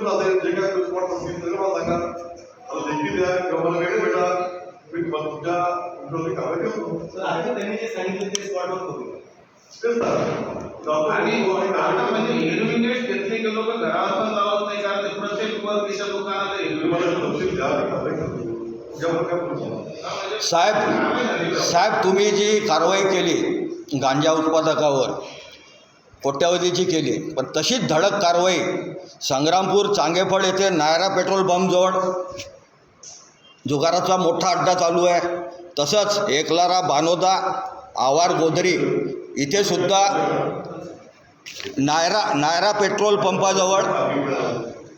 कुठं असेल जे काय स्पॉट असतील सगळं मला सांगा. मला लेखी द्या किंवा मला वेळ भेटा. मी तुम्हाला तुमच्या तुमच्यावरती कारवाई करतो सर आता त्यांनी जे सांगितलं ते स्पॉटवर करू. तेच ना. डॉक्टर आणि आणि आता म्हणजे घेतले घरावर पण लावत नाही कारण ते प्रत्येक मला तपशील द्या कारवाई करतो हा, म्हणजे साहेब? साहेब तुम्ही जी कारवाई केली गांजा उत्पादकावर कोट्यावधीची केली. पण तशीच धडक कारवाई संग्रामपूर चांगेफळ येथे नायरा पेट्रोल पंपजवळ जुगाराचा मोठा अड्डा चालू आहे. तसंच एकलारा बानोदा आवार गोदरी इथे सुद्धा नायरा नायरा पेट्रोल पंपाजवळ.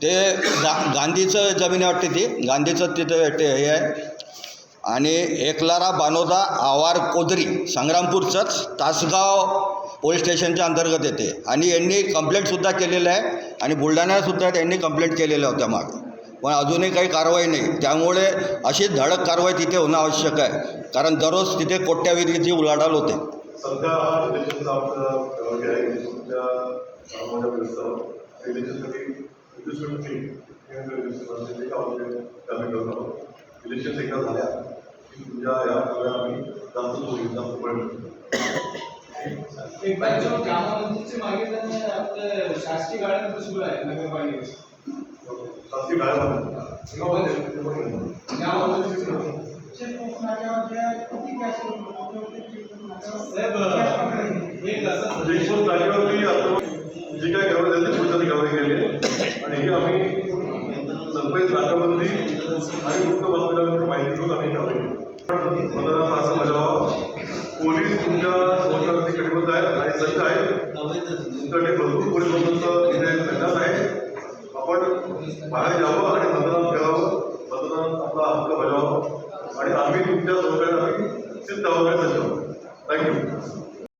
ते गा गांधीचं जमीन वाटते ती. गांधीचं तिथं ते हे आहे. आणि एकलारा बानोदा आवार कोदरी संग्रामपूरचंच तासगाव पोलीस स्टेशनच्या अंतर्गत येते. आणि यांनी कंप्लेंटसुद्धा केलेलं आहे. आणि बुलढाण्यासुद्धा त्यांनी कंप्लेंट केलेल्या होत्या माग पण अजूनही काही कारवाई नाही. त्यामुळे अशी धडक कारवाई तिथे होणं आवश्यक आहे. कारण दररोज तिथे कोट्यावधीची उलाढाल होते. इलेक्शन एकदा झाल्या. की तुमच्या या आम्ही जास्त जास्त कामाबंदीचे मागे आपलं शासकीय गाड्यांचं सुरू आहे गाड्या एक असं म्हणजे जी काय कारवाई झाली पुढच्या कारवाई केली. आणि हे आम्ही सरपंच नाकाबंदी आणि मुक्त बातमीदारांची माहिती घेऊन आम्ही सहकाराची कटिबद्ध आहेत आणि संघ आहेत. तुमच्याकडे भरपूर पोलीस बंदोबस्त इथे आहे आपण बाहेर जावं आणि मतदान करावं. मतदान आपला हक्क बजावावं. आणि आम्ही तुमच्या सहकार्यात आम्ही सिद्ध आहोत.